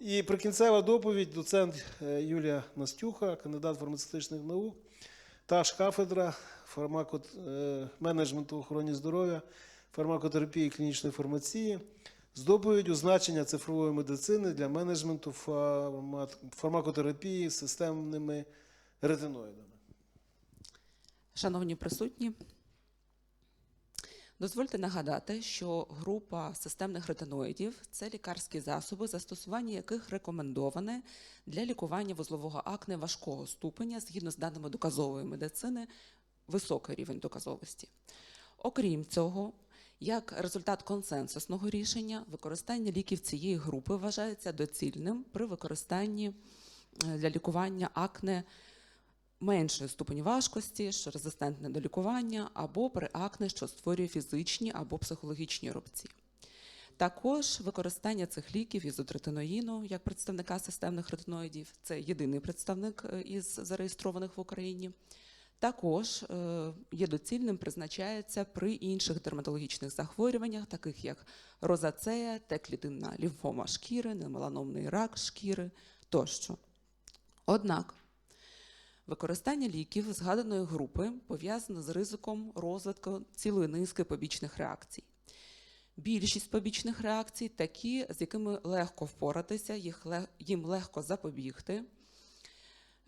І прикінцева доповідь доцент е, Юлія Настюха, кандидат фармацевтичних наук, та ж кафедра фармакот... е, менеджменту охорони здоров'я, фармакотерапії і клінічної фармації з доповіддю значення цифрової медицини для менеджменту фарма- фармакотерапії системними ретиноїдами. Шановні присутні, дозвольте нагадати, що група системних ретиноїдів це лікарські засоби, застосування яких рекомендоване для лікування вузлового акне важкого ступеня згідно з даними доказової медицини, високий рівень доказовості. Окрім цього, як результат консенсусного рішення, використання ліків цієї групи вважається доцільним при використанні е, для лікування акне меншої ступені важкості, що резистентне до лікування, або при акне, що створює фізичні або психологічні рубці. Також використання цих ліків ізотретиноїну як представника системних ретиноїдів, це єдиний представник е, із зареєстрованих в Україні. Також е, є доцільним призначається при інших дерматологічних захворюваннях, таких як розацея, Т-клітинна лімфома шкіри, немеланомний рак шкіри тощо. Однак Використання ліків згаданої групи пов'язано з ризиком розвитку цілої низки побічних реакцій. Більшість побічних реакцій такі, з якими легко впоратися, їм легко запобігти,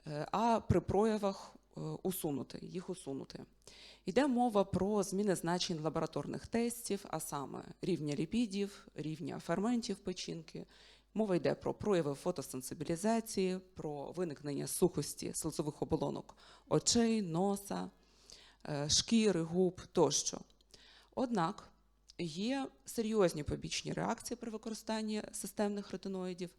е, а при проявах е, усунути, їх усунути. Йде мова про зміни значень лабораторних тестів, а саме рівня ліпідів, рівня ферментів печінки, Мова йде про прояви фотосенсибілізації, про виникнення сухості слизових оболонок очей, носа, е, шкіри, губ тощо. Однак є серйозні побічні реакції при використанні системних ретиноїдів.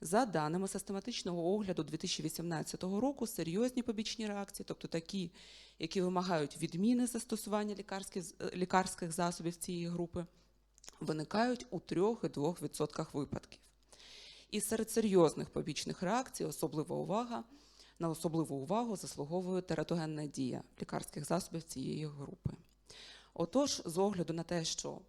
За даними систематичного огляду 2018 року, серйозні побічні реакції, тобто такі, які вимагають відміни застосування лікарських, лікарських засобів цієї групи, виникають у 3,2% випадків. І серед серйозних побічних реакцій особлива увага на особливу увагу заслуговує тератогенна дія лікарських засобів цієї групи. Отож, з огляду на те, що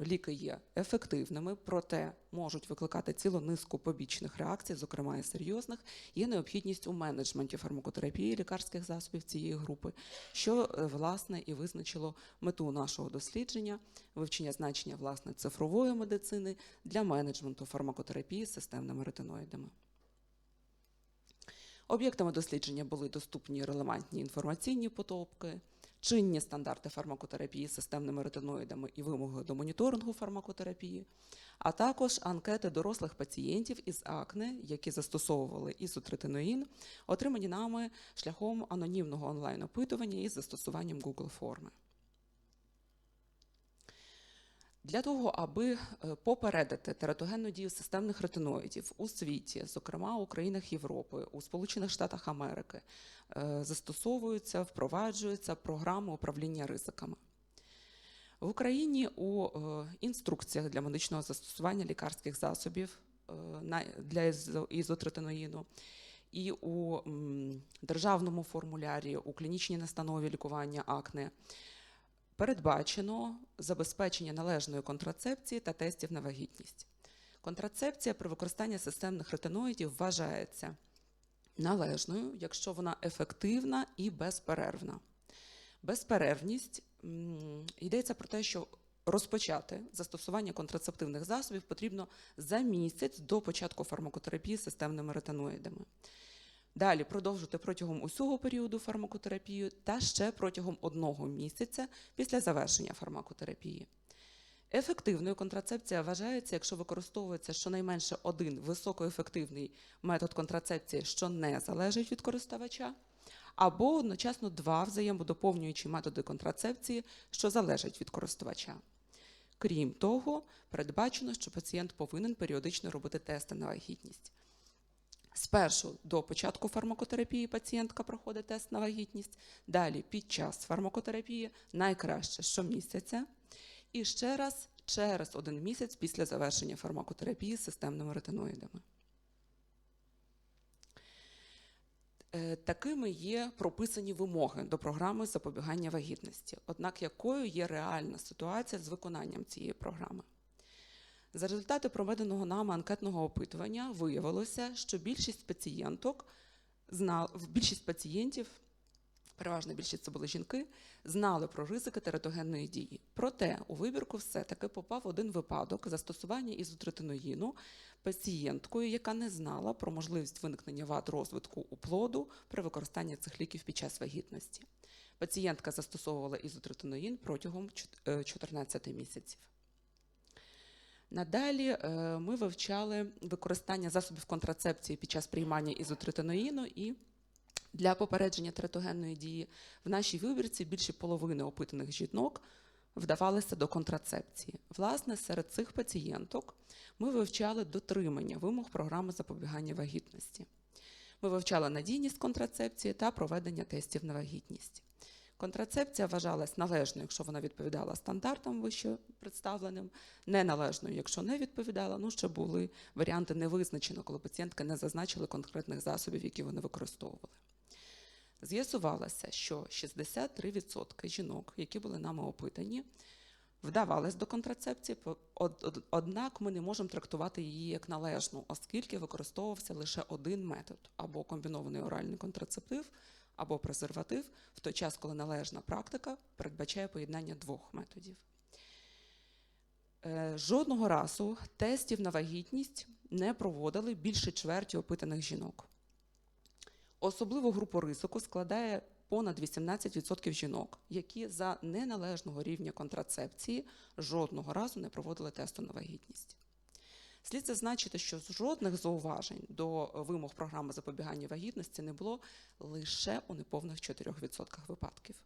ліки є ефективними, проте можуть викликати цілу низку побічних реакцій, зокрема і серйозних, є необхідність у менеджменті фармакотерапії лікарських засобів цієї групи, що е, власне і визначило мету нашого дослідження вивчення значення власне цифрової медицини для менеджменту фармакотерапії з системними ретиноїдами. Об'єктами дослідження були доступні релевантні інформаційні потопки, чинні стандарти фармакотерапії з системними ретиноїдами і вимоги до моніторингу фармакотерапії, а також анкети дорослих пацієнтів із акне, які застосовували ізотретиноїн, отримані нами шляхом анонімного онлайн-опитування із застосуванням Google форми. Для того, аби е, попередити тератогенну дію системних ретиноїдів у світі, зокрема у країнах Європи, у Сполучених Штатах Америки, е, застосовуються, впроваджуються програми управління ризиками. В Україні у е, інструкціях для медичного застосування лікарських засобів для ізо- ізотретиноїну і у державному формулярі у клінічній настанові лікування акне передбачено забезпечення належної контрацепції та тестів на вагітність. Контрацепція при використанні системних ретиноїдів вважається належною, якщо вона ефективна і безперервна. Безперервність йдеться про те, що розпочати застосування контрацептивних засобів потрібно за місяць до початку фармакотерапії системними ретиноїдами. Далі продовжити протягом усього періоду фармакотерапію та ще протягом одного місяця після завершення фармакотерапії. Ефективною контрацепція вважається, якщо використовується щонайменше один високоефективний метод контрацепції, що не залежить від користувача, або одночасно два взаємодоповнюючі методи контрацепції, що залежать від користувача. Крім того, передбачено, що пацієнт повинен періодично робити тести на вагітність. Спершу до початку фармакотерапії пацієнтка проходить тест на вагітність, далі під час фармакотерапії найкраще щомісяця, і ще раз через один місяць після завершення фармакотерапії з системними ретиноїдами. Е, Такими є прописані вимоги до програми запобігання вагітності. Однак якою є реальна ситуація з виконанням цієї програми? За результати проведеного нами анкетного опитування виявилося, що більшість пацієнток більшість пацієнтів, переважна більшість це були жінки, знали про ризики тератогенної дії. Проте у вибірку все-таки попав один випадок застосування ізотретиноїну пацієнткою, яка не знала про можливість виникнення вад розвитку у плоду при використанні цих ліків під час вагітності. Пацієнтка застосовувала ізотретиноїн протягом чот- е, 14 місяців. Надалі е, ми вивчали використання засобів контрацепції під час приймання ізотретиноїну і для попередження тератогенної дії в нашій вибірці більше половини опитаних жінок вдавалися до контрацепції. Власне, серед цих пацієнток ми вивчали дотримання вимог програми запобігання вагітності. Ми вивчали надійність контрацепції та проведення тестів на вагітність. Контрацепція вважалась належною, якщо вона відповідала стандартам вище представленим, неналежною, якщо не відповідала. Ну, ще були варіанти невизначено, коли пацієнтки не зазначили конкретних засобів, які вони використовували. З'ясувалося, що 63% жінок, які були нами опитані, вдавались до контрацепції, однак ми не можемо трактувати її як належну, оскільки використовувався лише один метод або комбінований оральний контрацептив, або презерватив, в той час, коли належна практика передбачає поєднання двох методів. Е, Жодного разу тестів на вагітність не проводили більше чверті опитаних жінок. Особливу групу ризику складає понад 18% жінок, які за неналежного рівня контрацепції жодного разу не проводили тесту на вагітність. Слід зазначити, що жодних зауважень до вимог програми запобігання вагітності не було лише у неповних 4% випадків.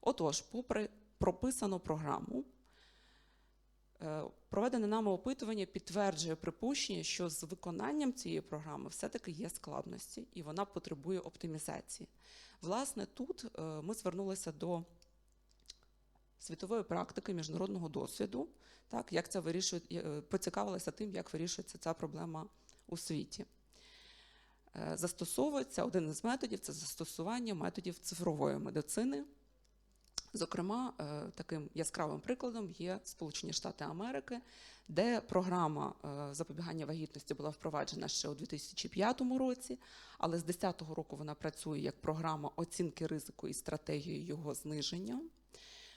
Отож, попри прописану програму, е, проведене нами опитування підтверджує припущення, що з виконанням цієї програми все-таки є складності, і вона потребує оптимізації. Власне, тут е, ми звернулися до світової практики, міжнародного досвіду, так, як це вирішує, е, поцікавилися тим, як вирішується ця проблема у світі. Е, Застосовується один із методів це застосування методів цифрової медицини. Зокрема, е, таким яскравим прикладом є Сполучені Штати Америки, де програма запобігання вагітності була впроваджена ще у 2005 році, але з 2010 року вона працює як програма оцінки ризику і стратегії його зниження.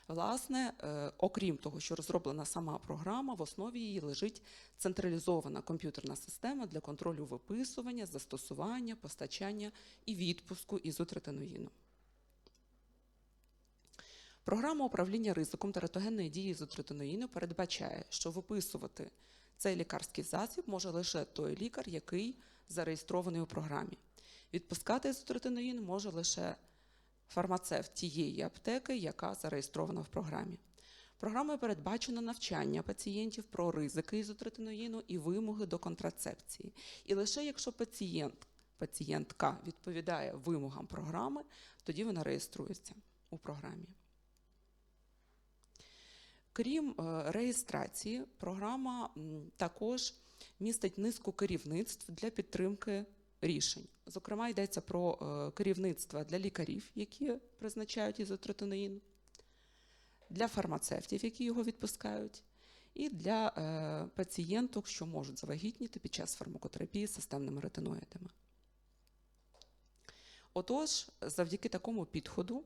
Власне, е, окрім того, що розроблена сама програма, в основі її лежить централізована комп'ютерна система для контролю виписування, застосування, постачання і відпуску ізотретиноїну. Програма управління ризиком тератогенної дії ізотретиноїну передбачає, що виписувати цей лікарський засіб може лише той лікар, який зареєстрований у програмі. Відпускати ізотретиноїн може лише фармацевт тієї аптеки, яка зареєстрована в програмі. Програмою передбачено навчання пацієнтів про ризики ізотретиноїну і вимоги до контрацепції. І лише якщо пацієнт, пацієнтка відповідає вимогам програми, тоді вона реєструється у програмі. Крім е, реєстрації, програма також містить низку керівництв для підтримки рішень. Зокрема, йдеться про е, керівництва для лікарів, які призначають ізотретиноїн, для фармацевтів, які його відпускають, і для е, пацієнток, що можуть завагітніти під час фармакотерапії системними ретиноїдами. Отож, завдяки такому підходу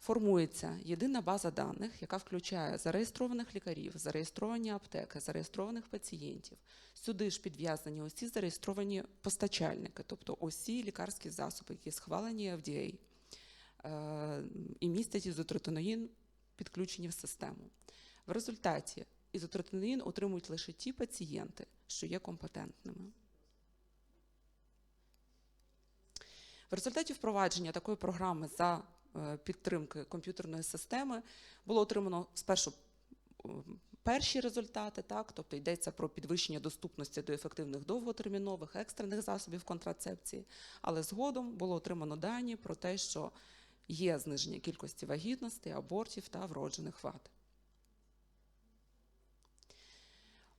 формується єдина база даних, яка включає зареєстрованих лікарів, зареєстровані аптеки, зареєстрованих пацієнтів. Сюди ж підв'язані усі зареєстровані постачальники, тобто усі лікарські засоби, які схвалені FDA е, і містять ізотретиноїн, підключені в систему. В результаті ізотретиноїн отримують лише ті пацієнти, що є компетентними. В результаті впровадження такої програми за підтримки комп'ютерної системи. Було отримано спершу е, перші результати, так, тобто йдеться про підвищення доступності до ефективних довготермінових екстрених засобів контрацепції, але згодом було отримано дані про те, що є зниження кількості вагітності, абортів та вроджених вад.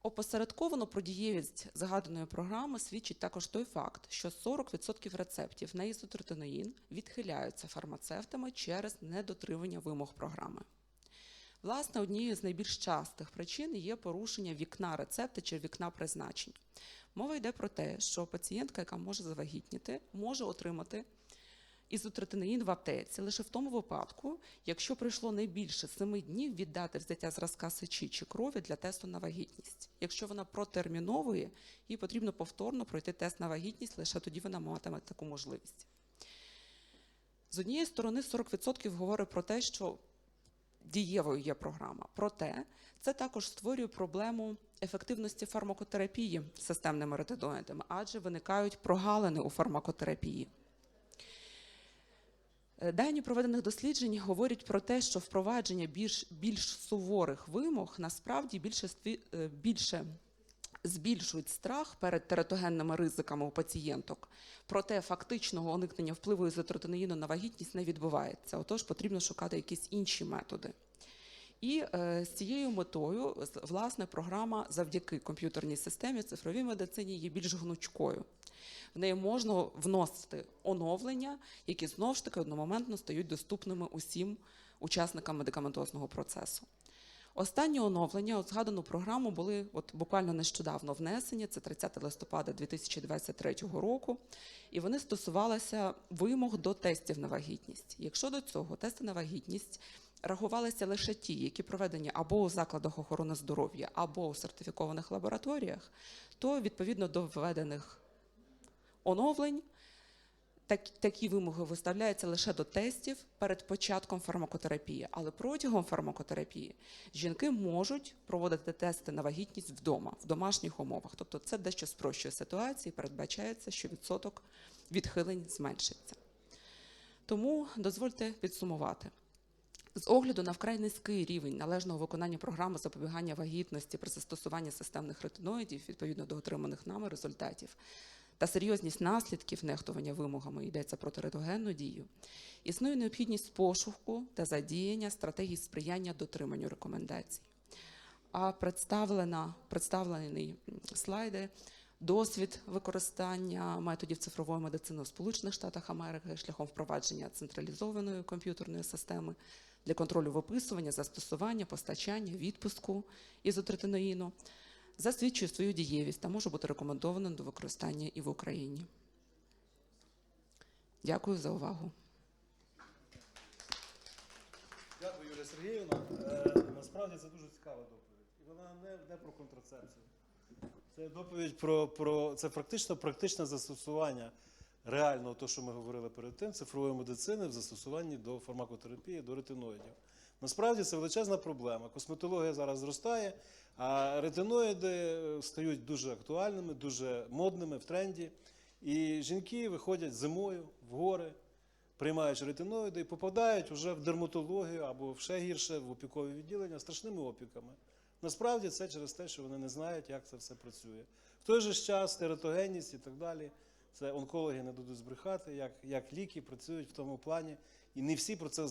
Опосередковано про дієвість згаданої програми свідчить також той факт, що 40% рецептів на ізотретиноїн відхиляються фармацевтами через недотримання вимог програми. Власне, однією з найбільш частих причин є порушення вікна рецепта чи вікна призначень. Мова йде про те, що пацієнтка, яка може завагітніти, може отримати ізотретинаїн в аптеці лише в тому випадку, якщо пройшло не більше 7 днів від дати взяття зразка сечі чи крові для тесту на вагітність. Якщо вона протерміновує, їй потрібно повторно пройти тест на вагітність, лише тоді вона матиме таку можливість. З однієї сторони, 40% говорить про те, що дієвою є програма. Проте це також створює проблему ефективності фармакотерапії системними ретиноїдами, адже виникають прогалини у фармакотерапії. Е, Дані проведених досліджень говорять про те, що впровадження більш, більш суворих вимог насправді більше, е, більше збільшують страх перед тератогенними ризиками у пацієнток. Проте фактичного уникнення впливу ізотротинаїну на вагітність не відбувається. Отож, потрібно шукати якісь інші методи. І е, з цією метою, власне, програма завдяки комп'ютерній системі цифровій медицині є більш гнучкою. В неї можна вносити оновлення, які знову ж таки одномоментно стають доступними усім учасникам медикаментозного процесу. Останні оновлення у згадану програму були от буквально нещодавно внесені, це 30 листопада 2023 року, і вони стосувалися вимог до тестів на вагітність. Якщо до цього тести на вагітність рахувалися лише ті, які проведені або у закладах охорони здоров'я, або у сертифікованих лабораторіях, то відповідно до введених оновлень так, такі вимоги виставляються лише до тестів перед початком фармакотерапії. Але протягом фармакотерапії жінки можуть проводити тести на вагітність вдома, в домашніх умовах. Тобто це дещо спрощує ситуацію, передбачається, що відсоток відхилень зменшиться. Тому дозвольте підсумувати. З огляду на вкрай низький рівень належного виконання програми запобігання вагітності при застосуванні системних ретиноїдів відповідно до отриманих нами результатів та серйозність наслідків нехтування вимогами йдеться про тератогенну дію, існує необхідність пошуку та задіяння стратегій сприяння дотриманню рекомендацій. А представлена, представлені слайди досвід використання методів цифрової медицини у Сполучених Штатах Америки шляхом впровадження централізованої комп'ютерної системи для контролю виписування, застосування, постачання, відпуску ізотретиноїну засвідчує свою дієвість та може бути рекомендованим до використання і в Україні. Дякую за увагу. Дякую, Юлія Сергіївна. Е, насправді це дуже цікава доповідь. І вона не, не про контрацепцію. Це доповідь про, про це практично практичне застосування реального, то, що ми говорили перед тим, цифрової медицини в застосуванні до фармакотерапії, до ретиноїдів. Насправді це величезна проблема. Косметологія зараз зростає, а ретиноїди е, стають дуже актуальними, дуже модними в тренді. І жінки виходять зимою в гори, приймаючи ретиноїди і попадають вже в дерматологію або ще гірше в опікові відділення страшними опіками. Насправді це через те, що вони не знають, як це все працює. В той же час тератогенність і так далі. Це онкологи не дадуть збрехати, як, як ліки працюють в тому плані, і не всі про це